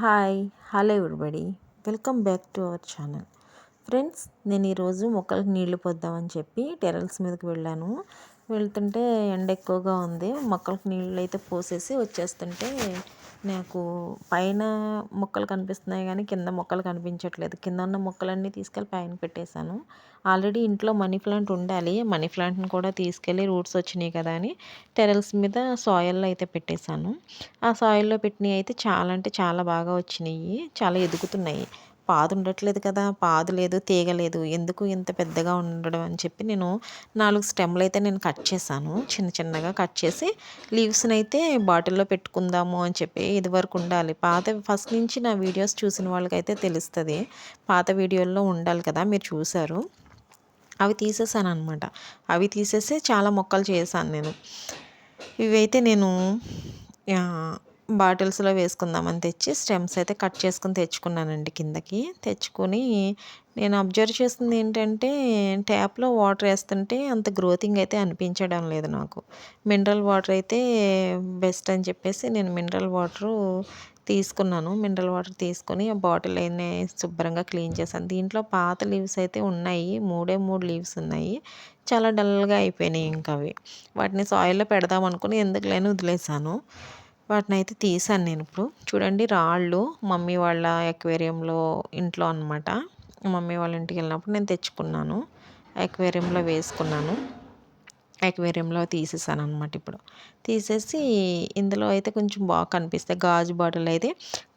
Hi hello everybody. Welcome back to our channel. Friends నేను ఈరోజు మొక్కలకు నీళ్ళు పొద్దామని చెప్పి టెరల్స్ మీదకి వెళ్ళాను. వెళ్తుంటే ఎండ ఎక్కువగా ఉంది. మొక్కలకు నీళ్ళు అయితే పోసేసి వచ్చేస్తుంటే నాకు పైన మొక్కలు కనిపిస్తున్నాయి కానీ కింద మొక్కలు కనిపించట్లేదు. కింద ఉన్న మొక్కలన్నీ తీసుకెళ్ళి పైన పెట్టేశాను. ఆల్రెడీ ఇంట్లో మనీ ప్లాంట్ ఉండాలి. మనీ ప్లాంట్ని కూడా తీసుకెళ్ళి రూట్స్ వచ్చినాయి కదా అని టెరల్స్ మీద సాయిల్లో అయితే పెట్టేశాను. ఆ సాయిల్లో పెట్టినవి అయితే చాలా అంటే చాలా బాగా వచ్చినాయి. చాలా ఎదుగుతున్నాయి. పాదు ఉండట్లేదు కదా పాదు లేదు తీగ లేదు ఎందుకు ఇంత పెద్దగా ఉండడం అని చెప్పి నేను నాలుగు స్టెమ్లు అయితే నేను కట్ చేశాను. చిన్న చిన్నగా కట్ చేసి లీవ్స్ని అయితే బాటిల్లో పెట్టుకుందాము అని చెప్పి ఇది వరకు ఉండాలి. పాత ఫస్ట్ నుంచి నా వీడియోస్ చూసిన వాళ్ళకైతే తెలుస్తుంది. పాత వీడియోల్లో ఉండాలి కదా మీరు చూసారు అవి తీసేసాను అనమాట అవి తీసేసి చాలా మొక్కలు చేశాను నేను. ఇవైతే నేను బాటిల్స్లో వేసుకుందామని తెచ్చి స్టెమ్స్ అయితే కట్ చేసుకుని తెచ్చుకున్నానండి కిందకి. తెచ్చుకొని నేను అబ్జర్వ్ చేసింది ఏంటంటే ట్యాప్లో వాటర్ వేస్తుంటే అంత గ్రోతింగ్ అయితే అనిపించడం లేదు నాకు. మినరల్ వాటర్ అయితే బెస్ట్ అని చెప్పేసి నేను మినరల్ వాటరు తీసుకున్నాను. మినరల్ వాటర్ తీసుకొని ఆ బాటిల్ అయినా శుభ్రంగా క్లీన్ చేశాను. దీంట్లో పాత లీవ్స్ అయితే ఉన్నాయి. మూడే మూడు లీవ్స్ ఉన్నాయి. చాలా డల్గా అయిపోయినాయి ఇంకా అవి. వాటిని సాయిల్లో పెడదాం అనుకుని ఎందుకు లేని వదిలేసాను వాటిని అయితే తీసాను నేను ఇప్పుడు. చూడండి రాళ్ళు మమ్మీ వాళ్ళ ఎక్వేరియంలో ఇంట్లో అనమాట మమ్మీ వాళ్ళ ఇంటికి వెళ్ళినప్పుడు నేను తెచ్చుకున్నాను. ఎక్వేరియంలో వేసుకున్నాను. ఎక్వేరియంలో తీసేసాను అనమాట ఇప్పుడు. తీసేసి ఇందులో అయితే కొంచెం బాగా కనిపిస్తాయి. గాజు బాటిల్ అయితే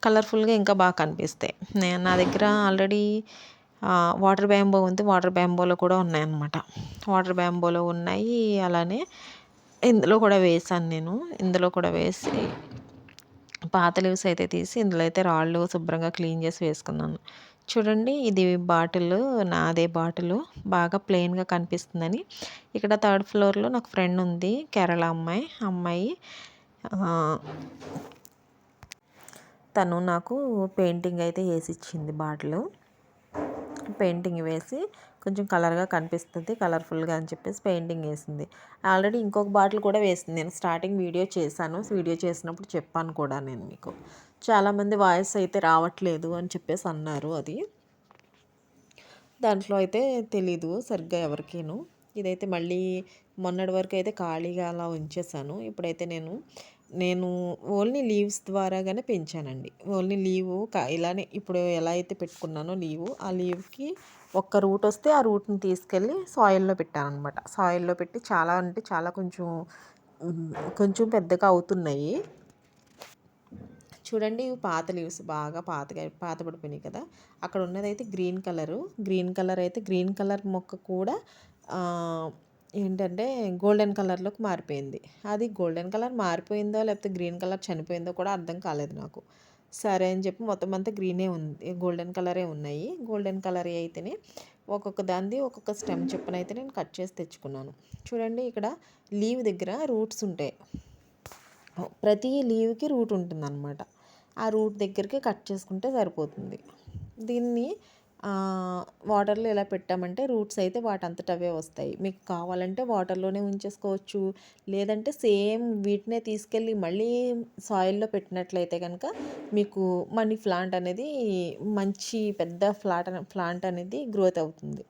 కలర్ఫుల్గా ఇంకా బాగా కనిపిస్తాయి. నేను నా దగ్గర ఆల్రెడీ వాటర్ బ్యాంబో ఉంది. వాటర్ బ్యాంబోలో కూడా ఉన్నాయన్నమాట వాటర్ బ్యాంబోలో ఉన్నాయి. అలానే ఇందులో కూడా వేసాను నేను. ఇందులో కూడా వేసి పాత లీవ్స్ అయితే తీసి ఇందులో అయితే రాళ్ళు శుభ్రంగా క్లీన్ చేసి వేసుకున్నాను. చూడండి ఇది బాటిల్ నాదే బాటిల్. బాగా ప్లెయిన్గా కనిపిస్తుందని. ఇక్కడ థర్డ్ ఫ్లోర్లో నాకు ఫ్రెండ్ ఉంది కేరళ అమ్మాయి. అమ్మాయి తను నాకు పెయింటింగ్ అయితే వేసి ఇచ్చింది బాటిల్. పెయింటింగ్ వేసి కొంచెం కలర్గా కనిపిస్తుంది కలర్ఫుల్గా అని చెప్పేసి పెయింటింగ్ వేసింది. ఆల్రెడీ ఇంకొక బాటిల్ కూడా వేసింది. నేను స్టార్టింగ్ వీడియో చేశాను. వీడియో చేసినప్పుడు చెప్పాను కూడా నేను మీకు. చాలామంది వాయిస్ అయితే రావట్లేదు అని చెప్పేసి అన్నారు అది. దాంట్లో అయితే తెలీదు సరిగ్గా ఎవరికేను. ఇదైతే మళ్ళీ మొన్నటి వరకు అయితే ఖాళీగా అలా ఉంచేసాను ఇప్పుడైతే నేను నేను ఓన్లీ లీవ్స్ ద్వారాగానే పెంచానండి. ఓన్లీ లీవ్ ఇలానే ఇప్పుడు ఎలా అయితే పెట్టుకున్నానో లీవు ఆ లీవ్కి ఒక్క రూట్ వస్తే ఆ రూట్ని తీసుకెళ్ళి సాయిల్లో పెట్టాను అనమాట సాయిల్లో పెట్టి చాలా అంటే చాలా కొంచెం కొంచెం పెద్దగా అవుతున్నాయి. చూడండి ఇవి పాత లీవ్స్ బాగా పాతగా పాత పడిపోయినాయి కదా. అక్కడ ఉన్నదైతే గ్రీన్ కలరు. గ్రీన్ కలర్ అయితే గ్రీన్ కలర్ మొక్క కూడా ఏంటంటే గోల్డెన్ కలర్లోకి మారిపోయింది. అది గోల్డెన్ కలర్ మారిపోయిందో లేకపోతే గ్రీన్ కలర్ చనిపోయిందో కూడా అర్థం కాలేదు నాకు. సరే అని చెప్పి మొత్తం అంతా గ్రీనే ఉంది గోల్డెన్ కలరే ఉన్నాయి. గోల్డెన్ కలర్ అయితేనే ఒక్కొక్క దాన్ని ఒక్కొక్క స్టెమ్ చెప్పిన అయితే నేను కట్ చేసి తెచ్చుకున్నాను. చూడండి ఇక్కడ లీవ్ దగ్గర రూట్స్ ఉంటాయి. ప్రతి లీవ్కి రూట్ ఉంటుందన్నమాట. ఆ రూట్ దగ్గరికి కట్ చేసుకుంటే సరిపోతుంది. దీన్ని వాటర్లో ఎలా పెట్టామంటే రూట్స్ అయితే వాటంతట అవే వస్తాయి. మీకు కావాలంటే వాటర్లోనే ఉంచేసుకోవచ్చు. లేదంటే సేమ్ వీటినే తీసుకెళ్ళి మళ్ళీ సాయిల్లో పెట్టినట్లయితే కనుక మీకు మనీ ప్లాంట్ అనేది మంచి పెద్ద ఫ్లాట్ ప్లాంట్ అనేది గ్రోత్ అవుతుంది.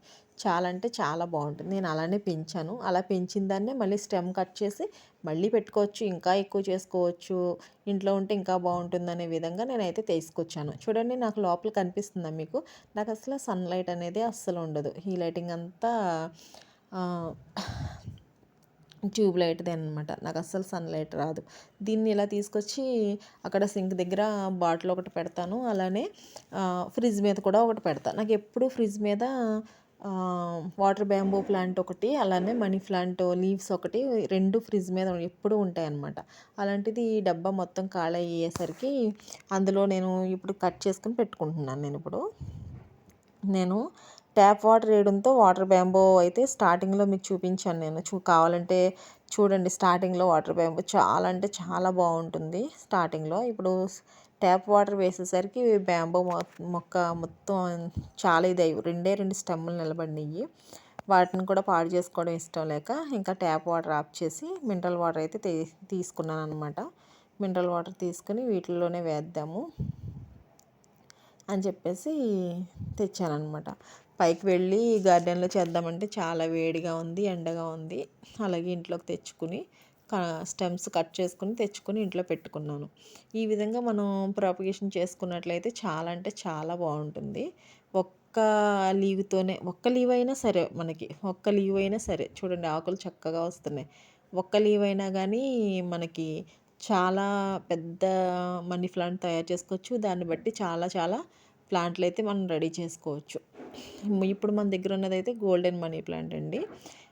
చాలా అంటే చాలా బాగుంటుంది. నేను అలానే పెంచాను. అలా పెంచిన దాన్నే మళ్ళీ స్టెమ్ కట్ చేసి మళ్ళీ పెట్టుకోవచ్చు. ఇంకా ఎక్కువ చేసుకోవచ్చు. ఇంట్లో ఉంటే ఇంకా బాగుంటుంది అనే విధంగా నేనైతే తీసుకొచ్చాను. చూడండి నాకు లోపల కనిపిస్తుందా మీకు? నాకు అసలు సన్లైట్ అనేది అస్సలు ఉండదు. ఈ లైటింగ్ అంతా ట్యూబ్ లైట్ది అనమాట నాకు అస్సలు సన్లైట్ రాదు. దీన్ని ఇలా తీసుకొచ్చి అక్కడ సింక్ దగ్గర బాటిల్ ఒకటి పెడతాను. అలానే ఫ్రిడ్జ్ మీద కూడా ఒకటి పెడతాను నాకు ఎప్పుడు ఫ్రిడ్జ్ మీద వాటర్ బ్యాంబో ప్లాంట్ ఒకటి అలానే మనీ ప్లాంట్ లీవ్స్ ఒకటి రెండు ఫ్రిడ్జ్ మీద ఎప్పుడు ఉంటాయన్నమాట. అలాంటిది ఈ డబ్బా మొత్తం ఖాళీ అయ్యేసరికి అందులో నేను ఇప్పుడు కట్ చేసుకుని పెట్టుకుంటున్నాను నేను ఇప్పుడు. నేను ట్యాప్ వాటర్ వేయడంతో వాటర్ బ్యాంబో అయితే స్టార్టింగ్లో మీకు చూపించాను నేను. చూ కావాలంటే చూడండి స్టార్టింగ్లో వాటర్ బ్యాంబో చాలా అంటే చాలా బాగుంటుంది స్టార్టింగ్లో. ఇప్పుడు ట్యాప్ వాటర్ వేసేసరికి బ్యాంబో మొక్క మొత్తం చాలా ఇది రెండే రెండు స్టెమ్ములు నిలబడినాయి వాటిని కూడా పాడు చేసుకోవడం ఇష్టం లేక ఇంకా ట్యాప్ వాటర్ ఆఫ్ చేసి మినరల్ వాటర్ అయితే తీసుకున్నాను అనమాట మినరల్ వాటర్ తీసుకుని వీటిల్లోనే వేద్దాము అని చెప్పేసి తెచ్చానమాట పైకి వెళ్ళి గార్డెన్లో చేద్దామంటే చాలా వేడిగా ఉంది ఎండగా ఉంది. అలాగే ఇంట్లోకి తెచ్చుకుని స్టెమ్స్ కట్ చేసుకుని తెచ్చుకొని ఇంట్లో పెట్టుకున్నాను. ఈ విధంగా మనం ప్రాపగేషన్ చేసుకున్నట్లయితే చాలా అంటే చాలా బాగుంటుంది. ఒక్క లీవ్తోనే ఒక్క లీవ్ అయినా సరే మనకి ఒక్క లీవ్ అయినా సరే చూడండి ఆకులు చక్కగా వస్తున్నాయి. ఒక్క లీవ్ అయినా కానీ మనకి చాలా పెద్ద మనీ ప్లాంట్ తయారు చేసుకోవచ్చు. దాన్ని బట్టి చాలా చాలా ప్లాంట్లు అయితే మనం రెడీ చేసుకోవచ్చు. ఇప్పుడు మన దగ్గర ఉన్నది అయితే గోల్డెన్ మనీ ప్లాంట్ అండి.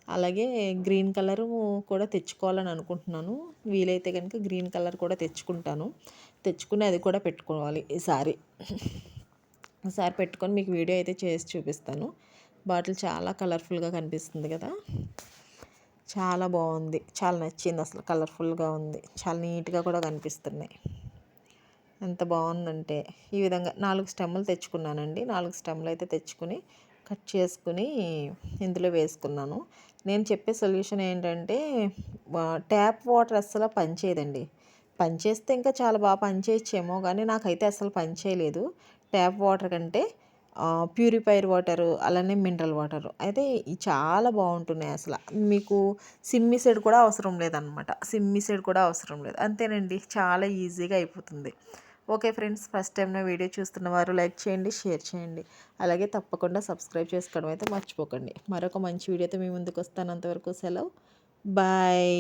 అలాగే గ్రీన్ కలరు కూడా తెచ్చుకోవాలని అనుకుంటున్నాను. వీలైతే కనుక గ్రీన్ కలర్ కూడా తెచ్చుకుంటాను. తెచ్చుకుని అది కూడా పెట్టుకోవాలి ఈసారి ఈసారి పెట్టుకొని మీకు వీడియో అయితే చేసి చూపిస్తాను. బాటిల్ చాలా కలర్ఫుల్గా కనిపిస్తుంది కదా. చాలా బాగుంది. చాలా నచ్చింది అసలు కలర్ఫుల్గా ఉంది. చాలా నీట్గా కూడా కనిపిస్తున్నాయి. ఎంత బాగుందంటే. ఈ విధంగా నాలుగు స్టెమ్లు తెచ్చుకున్నానండి. నాలుగు స్టెమ్లు అయితే తెచ్చుకుని కట్ చేసుకుని ఇందులో వేసుకున్నాను. నేను చెప్పే సొల్యూషన్ ఏంటంటే ట్యాప్ వాటర్ అస్సలు పనిచేయదండి. పనిచేస్తే ఇంకా చాలా బాగా పనిచేయచ్చేమో కానీ నాకైతే అసలు పనిచేయలేదు. ట్యాప్ వాటర్ కంటే ప్యూరిఫైర్ వాటరు అలానే మినరల్ వాటర్. అయితే చాలా బాగుంటున్నాయి అసలు. మీకు సిమ్మిసైడ్ కూడా అవసరం లేదనమాట సిమ్మిసైడ్ కూడా అవసరం లేదు. అంతేనండి. చాలా ఈజీగా అయిపోతుంది. ఓకే ఫ్రెండ్స్ ఫస్ట్ టైం నా వీడియో చూస్తున్న వారు లైక్ చేయండి షేర్ చేయండి. అలాగే తప్పకుండా సబ్స్క్రైబ్ చేసుకోవడం అయితే మర్చిపోకండి. మరొక మంచి వీడియోతో మీ ముందుకు వస్తాను. అంతవరకు సెలవు. బాయ్.